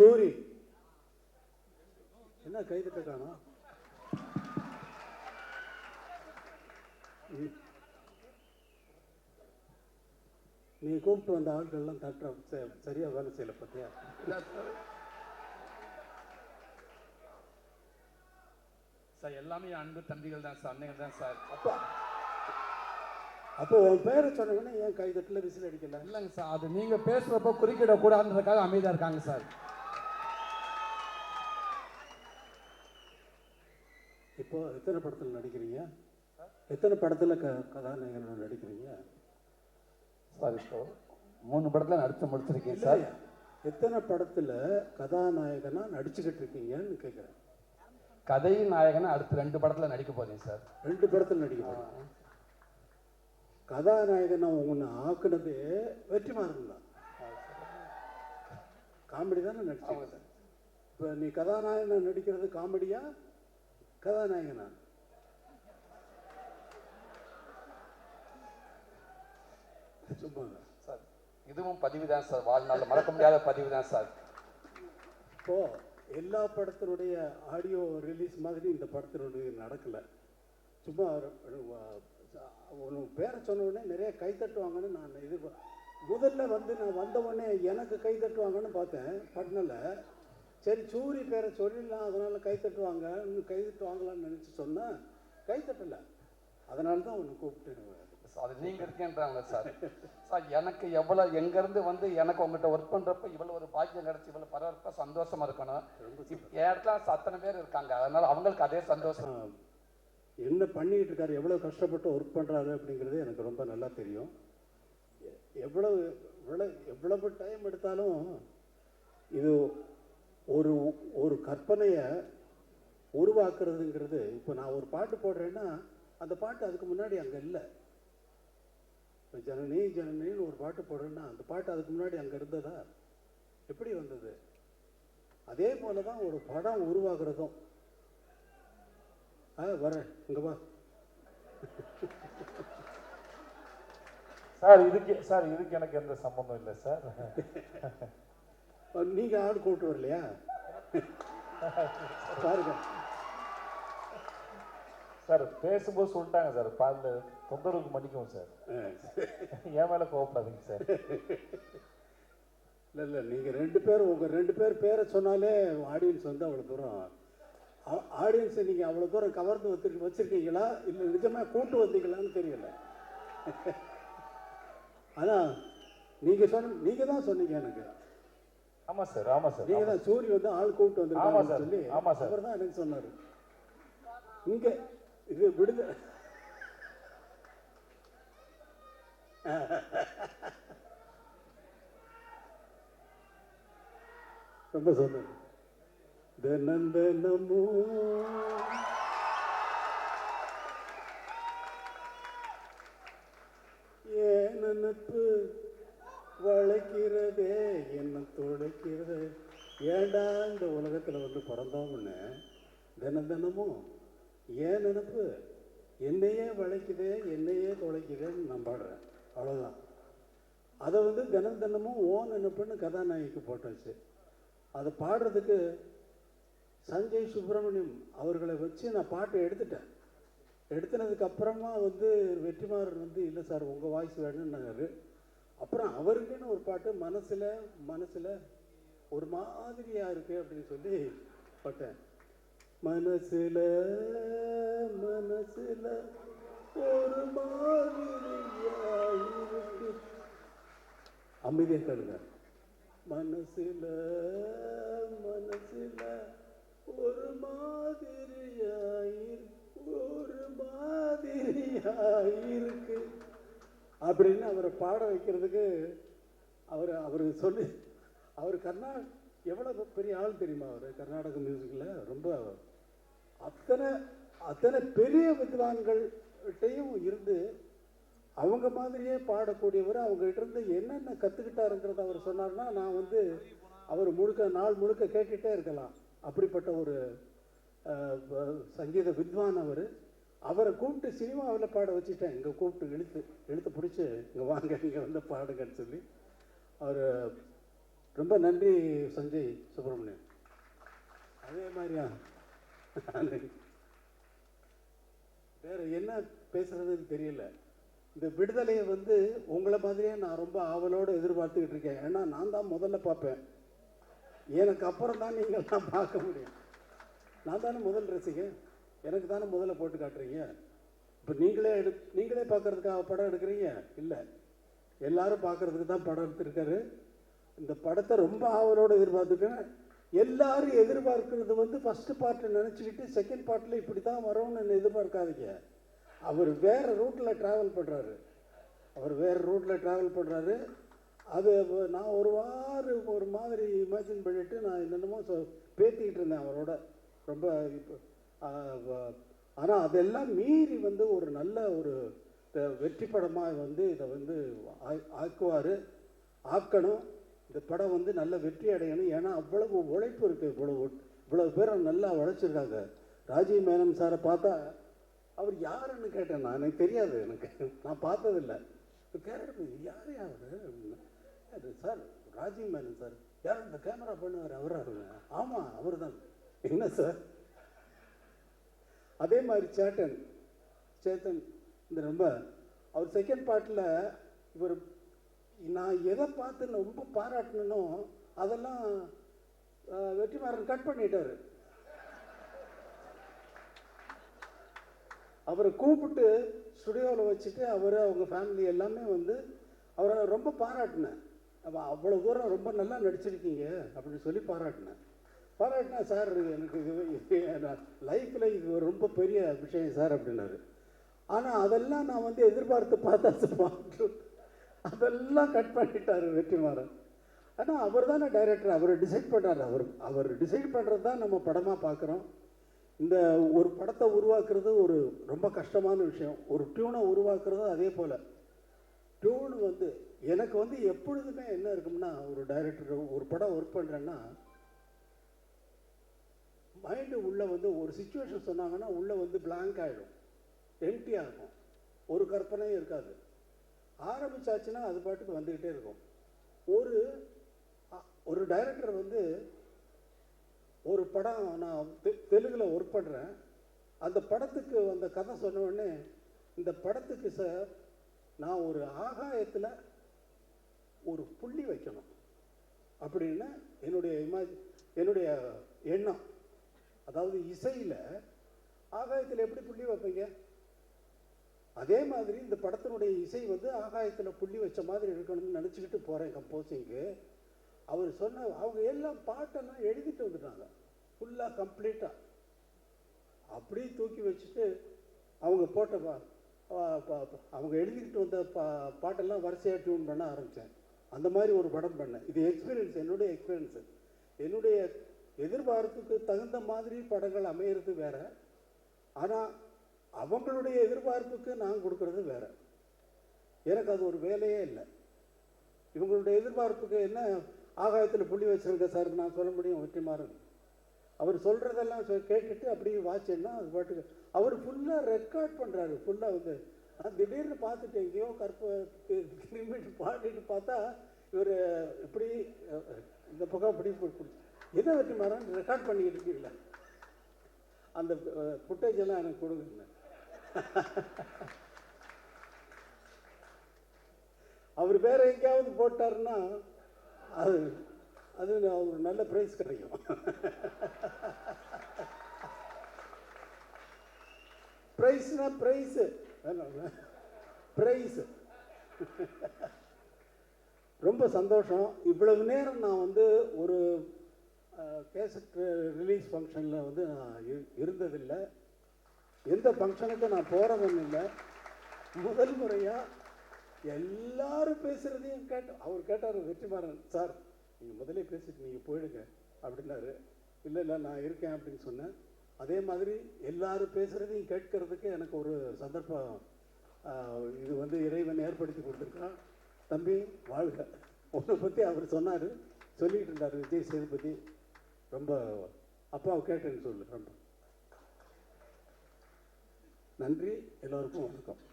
சூரி என்ன கைதட்ட காணோம் நீ- கூப்பிட்டு வந்த ஆட்கள்லாம் தட்டுற சரியா வேலை செய்யல பார்த்தியா? சார் எல்லாமே அன்பு தம்பிகள் தான் சார் அன்னைகள் தான் சார். அப்போ. அப்போ உன் பேரை சொன்னவொடனே ஏன் கைதட்டில் விசில் அடிக்கல? இல்லைங்க சார் அது நீங்க பேசுறப்ப குறுக்கிடக்கூடாதுன்றதுக்காக அமைதியா இருக்காங்க சார். இப்போ எத்தனை படத்தில் நடிக்கிறீங்க? எத்தனை படத்தில் க கதாநாயகனாக நடிக்கிறீங்க? சார் இப்போ மூணு படத்துல நடிச்சு முடிச்சிருக்கேன் சார்? எத்தனை படத்தில் கதாநாயகனா நடிச்சுக்கிட்டு இருக்கீங்கன்னு கேட்குறேன் கதை நாயகன் அடுத்து ரெண்டு படத்துல நடிக்க போறேன் சார். ரெண்டு படத்தில் நடிக்க போறீங்க. கதாநாயகனா உன்னை ஆக்குனது வெற்றிமாறன் தான். காமெடி தானே நடிச்சீங்க இப்போ நீ கதாநாயகனா நடிக்கிறது காமெடியா? கதாநாயகனா சும்மா சார் இதுவும் பதிவு தான் சார். வாழ்நாள் மறக்க முடியாத பதிவு தான் சார். இப்போ எல்லா படத்தினுடைய ஆடியோ ரிலீஸ் மாதிரி இந்த படத்தினுடைய நடக்கல. சும்மா ஒரு- ஒரு வ- உன் பேரை சொன்ன உடனே நிறைய கை தட்டுவாங்கன்னு நான் இது முதல்ல வந்து நான் வந்த உடனே எனக்கு கை தட்டுவாங்கன்னு பார்த்தேன். பட்னில் சரி சூரி பேரை சொல்லிடலாம் அதனால கை தட்டுவாங்க. இன்னும் கை தட்டுவாங்களான்னு நினச்சி சொன்னேன் கை தட்டல. அதனால தான் உன்னை கூப்பிட்டு சார், அது நீங்க இருக்கேன்றாங்க சார். சார் எனக்கு எவ்வளவு எங்க இருந்து வந்து எனக்கு உங்ககிட்ட ஒர்க் பண்றப்ப இவ்வளவு ஒரு பாக்கியம் கிடைச்சி இவ்வளவு பரவாயில்ல சந்தோஷமா இருக்கணும். என் இடத்துல அத்தனை பேர் இருக்காங்க அதனால அவங்களுக்கு அதே சந்தோஷம். என்ன பண்ணிக்கிட்டு இருக்காரு எவ்வளோ கஷ்டப்பட்டு ஒர்க் பண்ணுறாரு அப்படிங்கிறது எனக்கு ரொம்ப நல்லா தெரியும். எவ்வளவு எவ்வளவு எவ்வளவு டைம் எடுத்தாலும் இது ஒரு ஒரு கற்பனையை உருவாக்குறதுங்கிறது இப்போ நான் ஒரு பாட்டு போடுறேன்னா அந்த பாட்டு அதுக்கு முன்னாடி அங்கே இல்லை. இப்போ ஜனனி ஜனனின்னு ஒரு பாட்டு போடுறேன்னா அந்த பாட்டு அதுக்கு முன்னாடி அங்கே இருந்ததா? எப்படி வந்தது? அதே போல தான் ஒரு படம் உருவாகிறதும். ஆ வரேன். இங்கே வா. சார் இதுக்கு சார் இதுக்கு எனக்கு எந்த சம்பந்தம் இல்லை சார். நீங்கள் ஆள் கூப்பிட்டு வரலையா? பாருங்க. சார் பேசும்போது சொல்லிட்டாங்க சார். பாதில் தொந்தரவுக்கு மன்னிக்கவும் சார். என் மேலே கோவப்படாதீங்க சார். இல்லை இல்லை நீங்கள் ரெண்டு பேர் உங்கள் ரெண்டு பேர் பேரை சொன்னாலே ஆடியன்ஸ் வந்து அவ்வளோ தூரம் ஆடியன்ஸை நீங்கள் அவ்வளோ தூரம் கவர்ந்து வச்சு வச்சுருக்கீங்களா? இல்லை நிஜமாக கூட்டு வந்தீங்களான்னு தெரியல. ஆனால் நீங்கள் சொன்ன நீங்கள் தான் சொன்னீங்க எனக்கு. ஆமாம் சார் ஆமாம் சார் நீங்கள் தான் சூரிய வந்து ஆள் கூப்பிட்டு ஆமா வந்திருக்காங்கன்னு சார். சொல்லி ஆமா சார். அவர் தான் எனக்கு சொன்னார் இங்கே இது விடுத ரொம்ப சொன்னார் தினம் தினமும் ஏன் நினைப்பு வளைக்கிறதே என்ன துடைக்கிறது. ஏண்டா இந்த உலகத்தில் வந்து பிறந்தோம்னு? தினம் தினமும் ஏன் நினப்பு? என்னையே வளைக்குது என்னையே துளைக்குதேன்னு நான் பாடுறேன். அவ்வளோதான் அதை வந்து தினம் தினமும் ஓ நினப்புன்னு கதாநாயகிக்கு போட்டாச்சு. அதை பாடுறதுக்கு சஞ்சய் சுப்பிரமணியம் அவர்களை வச்சு நான் பாட்டை எடுத்துட்டேன். எடுத்துனதுக்கப்புறமா வந்து வெற்றிமாறன் வந்து இல்லை சார் உங்கள் வாய்ஸ் வேணும்னாரு. அப்புறம் அவருக்குன்னு ஒரு பாட்டு மனசில் மனசில் ஒரு மாதிரியா இருக்கு அப்படின்னு சொல்லி பட்டேன். மனசில் மனசில் ஒரு மாதிரியாக இருக்கு. அமைதியாக கேளுங்க. மனசில் ஒரு மாதிரியாயிரு ஒரு மாதிரியாயிரு அப்படின்னு அவரை பாட வைக்கிறதுக்கு அவர் அவர் சொல்லி அவர் கர்நா எவ்வளோ பெரிய ஆள் தெரியுமா அவர்? கர்நாடக மியூசிக்கில் ரொம்ப அத்தனை அத்தனை பெரிய வித்வான்கள்கிட்டையும் இருந்து அவங்க மாதிரியே பாடக்கூடியவர் அவங்ககிட்ட இருந்து என்னென்ன கற்றுக்கிட்டாருங்கிறத அவர் சொன்னார்னா நான் வந்து அவர் முழுக்க நாள் முழுக்க கேட்டுகிட்டே இருக்கலாம். அப்படிப்பட்ட ஒரு சங்கீத வித்வான் அவர். அவரை கூப்பிட்டு சினிமாவில் பாட வச்சுட்டேன். இங்கே கூப்பிட்டு இழுத்து இழுத்து பிடிச்சி இங்கே வாங்க இங்கே வந்து பாடுங்கன்னு சொல்லி. அவர் ரொம்ப நன்றி சஞ்சய் சுப்பிரமணியன். அதே மாதிரியா? வேறு என்ன பேசுகிறதுன்னு தெரியல. இந்த விடுதலையை வந்து உங்களை மாதிரியே நான் ரொம்ப ஆவலோடு எதிர்பார்த்துக்கிட்டு இருக்கேன். ஏன்னா நான் தான் முதல்ல பார்ப்பேன். எனக்கு அப்புறம் தான் நீங்கள்லாம் பார்க்க முடியும். நான் தானே முதல் ரசிகன்? எனக்கு தானே முதல்ல போட்டு காட்டுறீங்க? இப்போ நீங்களே எடு நீங்களே பார்க்கறதுக்காக படம் எடுக்கிறீங்க? இல்லை. எல்லாரும் பார்க்கறதுக்கு தான் படம் எடுத்திருக்காரு. இந்த படத்தை ரொம்ப ஆவலோடு எதிர்பார்த்துருக்கேன் எல்லாரும் எதிர்பார்க்கறது வந்து ஃபஸ்ட்டு பார்ட்டை நினச்சிக்கிட்டு செகண்ட் பார்ட்டில் இப்படி தான் வரும்னு எதிர்பார்க்காதீங்க. அவர் வேறு ரூட்டில் ட்ராவல் பண்ணுறாரு அவர் வேறு ரூட்டில் ட்ராவல் பண்ணுறாரு அது நான் ஒரு வாரம் ஒரு மாதிரி இமேஜின் பண்ணிட்டு நான் என்னென்னமோ பேத்திக்கிட்டு இருந்தேன் அவரோட. ரொம்ப இப்போ ஆனால் அதெல்லாம் மீறி வந்து ஒரு நல்ல ஒரு வெற்றி படமாக வந்து இதை வந்து ஆக்குவார். ஆக்கணும். இந்த படம் வந்து நல்ல வெற்றி அடையணும். ஏன்னா அவ்வளவு உழைப்பு இருக்குது இவ்வளவு இவ்வளவு பேர் நல்லா உழைச்சிருக்காங்க. ராஜீவ் மேனன் சாரை பார்த்தா அவர் யாருன்னு கேட்டேன் நான். எனக்கு தெரியாது. எனக்கு நான் பார்த்ததில்ல. கேரட் யார் யார் சார் ராஜீவ் மேனன் சார். யார் இந்த கேமரா பண்ணுவார்? அவரா ஆமாம் அவர் தான் என்ன சார்? அதே மாதிரி சேட்டன் சேத்தன் இந்த ரொம்ப அவர் செகண்ட் பார்ட்டில் இவர் நான் எதை பார்த்து ரொம்ப பாராட்டினோ அதெல்லாம் வெற்றிமாறன் கட் பண்ணிட்டார். அவரை கூப்பிட்டு ஸ்டுடியோவில் வச்சுட்டு அவர் அவங்க ஃபேமிலி எல்லாமே வந்து அவரை ரொம்ப பாராட்டினேன். அவ்வளோ தூரம் ரொம்ப நல்லா நடிச்சிருக்கீங்க அப்படின்னு சொல்லி பாராட்டினேன். பாராட்டினா சார் எனக்கு இது லைஃப்பில் இது ரொம்ப பெரிய விஷயம் சார் அப்படின்னாரு. ஆனால் அதெல்லாம் நான் வந்து எதிர்பார்த்து பார்த்தா பார்த்து அதெல்லாம் கட் பண்ணிட்டார் வெற்றிமாறன். ஆனால் அவர் தானே டைரக்டர் அவர் டிசைட் பண்ணார். அவர் அவர் டிசைட் பண்ணுறது தான் நம்ம படமாக பார்க்குறோம் இந்த ஒரு படத்தை உருவாக்குறது ஒரு ரொம்ப கஷ்டமான விஷயம். ஒரு டியூனை உருவாக்குறது அதே போல். டியூன் வந்து எனக்கு வந்து எப்பொழுதுமே என்ன இருக்கும்னா ஒரு டைரக்டர் ஒரு படம் ஒர்க் பண்ணுறேன்னா மைண்டு உள்ளே வந்து ஒரு சுச்சுவேஷன் சொன்னாங்கன்னா உள்ளே வந்து பிளாங்க் ஆகிடும் எம்டியாக இருக்கும் ஒரு கற்பனையும் இருக்காது. ஆரம்பிச்சாச்சுன்னா அது பாட்டுக்கு வந்துக்கிட்டே இருக்கும். ஒரு ஒரு டைரக்டர் வந்து ஒரு படம் நான் தெ- தெலுங்கில் ஒர்க் பண்ணுறேன் அந்த படத்துக்கு அந்த கதை சொன்ன உடனே இந்த படத்துக்கு சார் நான் ஒரு ஆகாயத்தில் ஒரு புள்ளி வைக்கணும். அப்படின்னு என்னுடைய இமாஜ் என்னுடைய எண்ணம். அதாவது இசையில் ஆகாயத்தில் எப்படி புள்ளி வைப்பீங்க? அதே மாதிரி இந்த படத்தினுடைய இசை வந்து ஆகாயத்தில் புள்ளி வச்ச மாதிரி இருக்கணும்னு நினச்சிக்கிட்டு போகிறேன் கம்போசிங்கு அவர் சொன்ன அவங்க எல்லாம் பாட்டெல்லாம் எழுதிட்டு வந்துட்டாங்க. ஃபுல்லாக கம்ப்ளீட்டாக அப்படியே தூக்கி வச்சுட்டு அவங்க போட்ட பா பா- அவங்க எழுதிக்கிட்டு வந்த பா பாட்டெல்லாம் வரிசையாக டியூன் பண்ண ஆரம்பித்தேன் அந்த மாதிரி ஒரு படம் பண்ணேன். இது எக்ஸ்பீரியன்ஸ் என்னுடைய எக்ஸ்பீரியன்ஸு என்னுடைய எதிர்பார்ப்புக்கு தகுந்த மாதிரி படங்கள் அமையிறது வேற. ஆனால் அவங்களுடைய எதிர்பார்ப்புக்கு நான் கொடுக்கறது வேற. எனக்கு அது ஒரு வேலையே இல்லை. இவங்களுடைய எதிர்பார்ப்புக்கு என்ன ஆகாயத்தில் புள்ளி வச்சிருக்க சார் நான் சொல்ல முடியும் வெற்றிமாறன். அவர் சொல்கிறதெல்லாம் சொ- கேட்டுட்டு அப்படியே வாட்சேன்னா அது பாட்டுக்கு அவர் ஃபுல்லாக ரெக்கார்ட் பண்ணுறாரு ஃபுல்லாக வந்து. நான் திடீர்னு பார்த்துட்டு எங்கேயோ கற்ப திரும்பிட்டு பாடிட்டு பார்த்தா இவர் இப்படி இந்த பக்கம் இப்படி இதை வச்சு மரம் ரெக்கார்ட் பண்ணிக்கிட்டு இருக்கீங்களா அந்த ஃபுட்டேஜ் எல்லாம் எனக்கு கொடுங்க. அவர் பேர் எங்கேயாவது போட்டாருன்னா அது அது ஒரு நல்ல ப்ரைஸ் கிடைக்கும். ப்ரைஸ்னா ப்ரைஸு ப்ரைஸு ரொம்ப சந்தோஷம். இவ்வளவு நேரம் நான் வந்து ஒரு கேசட் ரிலீஸ் ஃபங்க்ஷனில் வந்து நான் இரு- இருந்ததில்லை. எந்த ஃபங்க்ஷனுக்கும் நான் போகிறதும் இல்லை. முதல் முறையாக எல்லாரும் பேசுகிறதையும் கேட்ட அவர் கேட்டார் வெற்றிமாறன் சார் நீங்கள் முதலே பேசிட்டு நீங்கள் போயிடுங்க அப்படின்னாரு. இல்லை இல்லை நான் இருக்கேன் அப்படின்னு சொன்னேன். அதே மாதிரி எல்லாரும் பேசுகிறதையும் கேட்கறதுக்கு எனக்கு ஒரு சந்தர்ப்பம் இது வந்து இறைவன் ஏற்படுத்தி கொடுத்துருக்கான். தம்பி வாழ்க. உன்னை பற்றி அவர் சொன்னார் சொல்லிகிட்டு இருந்தார் விஜய் சேதுபதி. ரொம்ப அப்பாவை கேட்டேன்னு சொல்லு ரொம்ப. நன்றி எல்லோருக்கும் வணக்கம்.